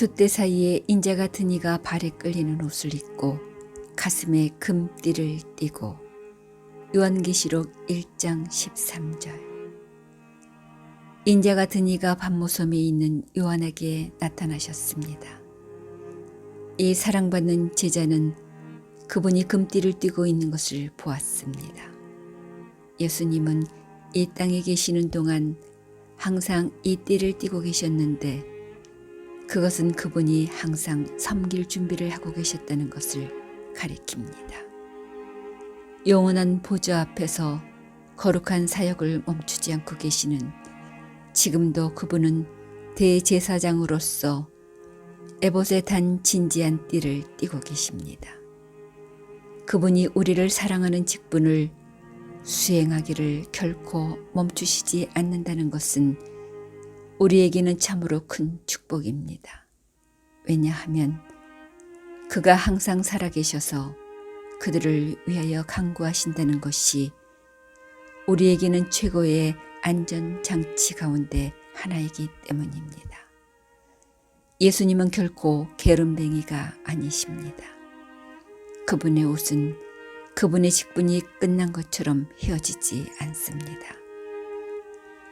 줏대 사이에 인자 같은 이가 발에 끌리는 옷을 입고 가슴에 금띠를 띠고 요한계시록 1장 13절 인자 같은 이가 밤모섬에 있는 요한에게 나타나셨습니다. 이 사랑받는 제자는 그분이 금띠를 띠고 있는 것을 보았습니다. 예수님은 이 땅에 계시는 동안 항상 이 띠를 띠고 계셨는데 그것은 그분이 항상 섬길 준비를 하고 계셨다는 것을 가리킵니다. 영원한 보좌 앞에서 거룩한 사역을 멈추지 않고 계시는 지금도 그분은 대제사장으로서 에봇에 단 진지한 띠를 띠고 계십니다. 그분이 우리를 사랑하는 직분을 수행하기를 결코 멈추시지 않는다는 것은 우리에게는 참으로 큰 축복입니다. 왜냐하면 그가 항상 살아계셔서 그들을 위하여 강구하신다는 것이 우리에게는 최고의 안전 장치 가운데 하나이기 때문입니다. 예수님은 결코 게으름뱅이가 아니십니다. 그분의 옷은 그분의 직분이 끝난 것처럼 헤어지지 않습니다.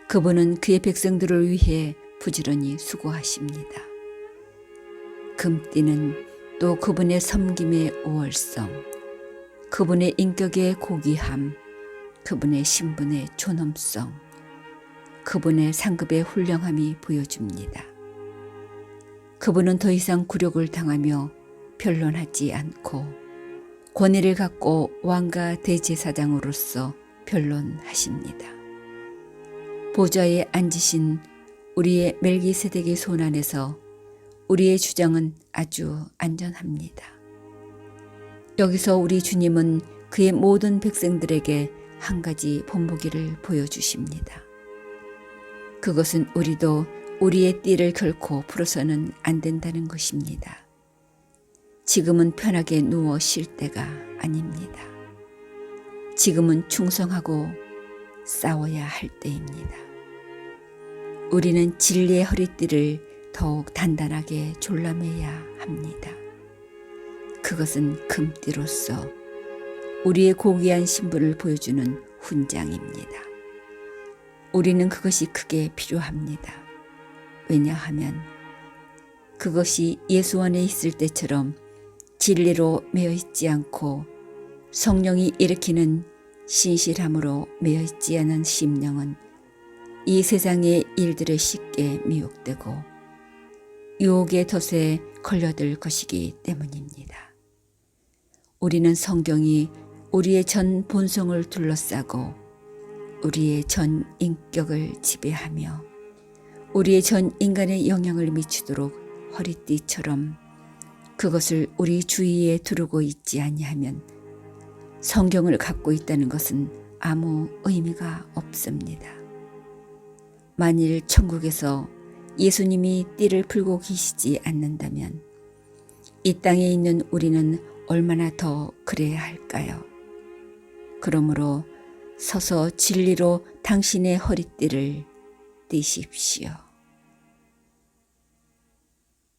그분은 그의 백성들을 위해 부지런히 수고하십니다. 금띠는 또 그분의 섬김의 우월성, 그분의 인격의 고귀함, 그분의 신분의 존엄성, 그분의 상급의 훌륭함이 보여줍니다. 그분은 더 이상 굴욕을 당하며 변론하지 않고 권위를 갖고 왕과 대제사장으로서 변론하십니다. 보좌에 앉으신 우리의 멜기세덱의 손 안에서 우리의 주장은 아주 안전합니다. 여기서 우리 주님은 그의 모든 백성들에게 한 가지 본보기를 보여주십니다. 그것은 우리도 우리의 띠를 결코 풀어서는 안 된다는 것입니다. 지금은 편하게 누워 쉴 때가 아닙니다. 지금은 충성하고 싸워야 할 때입니다. 우리는 진리의 허리띠를 더욱 단단하게 졸라매야 합니다. 그것은 금띠로서 우리의 고귀한 신분을 보여주는 훈장입니다. 우리는 그것이 크게 필요합니다. 왜냐하면 그것이 예수 안에 있을 때처럼 진리로 매여 있지 않고 성령이 일으키는 신실함으로 매여 있지 않은 심령은 이 세상의 일들에 쉽게 미혹되고 유혹의 덫에 걸려들 것이기 때문입니다. 우리는 성경이 우리의 전 본성을 둘러싸고 우리의 전 인격을 지배하며 우리의 전 인간의 영향을 미치도록 허리띠처럼 그것을 우리 주위에 두르고 있지 아니하면 성경을 갖고 있다는 것은 아무 의미가 없습니다. 만일 천국에서 예수님이 띠를 풀고 계시지 않는다면 이 땅에 있는 우리는 얼마나 더 그래야 할까요? 그러므로 서서 진리로 당신의 허리띠를 띠십시오.